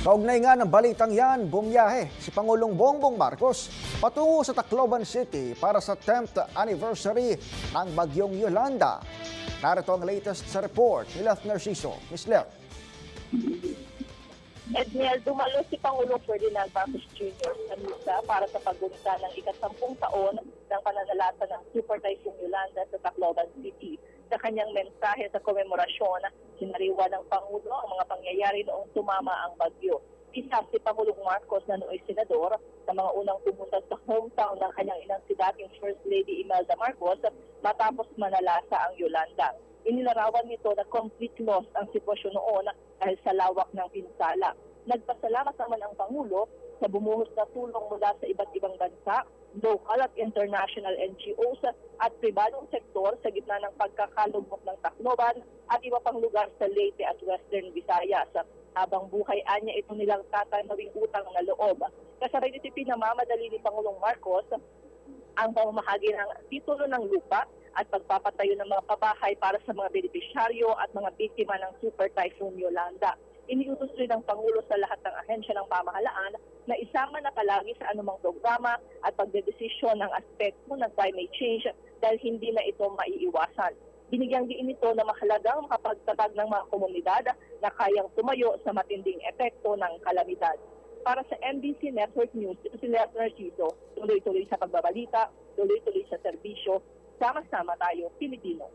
Kaugnay nga ng balitang yan, bumiyahe si Pangulong Bongbong Marcos patungo sa Tacloban City para sa 10th anniversary ng Bagyong Yolanda. Narito ang latest sa report ni Lef Narciso. Miss Lef. Edniel, dumalo si Pangulong Ferdinand Marcos Jr. sa misa para sa paggunita ng ikasampung taon ng pananalasa ng Super Typhoon Yolanda sa Tacloban City. Sa kanyang mensahe sa komemorasyon, sinariwa ng Pangulo ang mga pangyayari noong tumama ang bagyo. Isa si Pangulong Marcos na nooy senador sa mga unang pumunta sa hometown ng kanyang inang si dating First Lady Imelda Marcos matapos manalasa ang Yolanda. Inilarawan nito na complete loss ang sitwasyon noon dahil sa lawak ng pinsala. Nagpasalamat naman ang Pangulo sa bumuhos na tulong mula sa iba't ibang bansa, local at international NGOs at pribadong sektor sa gitna ng pagkakalugmok ng Tacloban at iba pang lugar sa Leyte at Western Visayas. Habang buhay anya ito nilang tatanawing utang na loob. Kasabay nito pinamamadali ni Pangulong Marcos ang pamamahagi ng titulo ng lupa at pagpapatayo ng mga pabahay para sa mga benepisyaryo at mga biktima ng Super Typhoon Yolanda. Iniutos rin ng Pangulo sa lahat ng ahensya ng pamahalaan na isama na palagi sa anumang programa at pagdedesisyon ng aspekto ng climate change dahil hindi na ito maiiwasan. Binigyang diin ito na mahalagang makapagtatag ng mga komunidad na kayang tumayo sa matinding epekto ng kalamidad. Para sa NBC Network News, ito si Lea Narciso, tuloy-tuloy sa pagbabalita, tuloy-tuloy sa serbisyo, sama-sama tayo, Pilipino.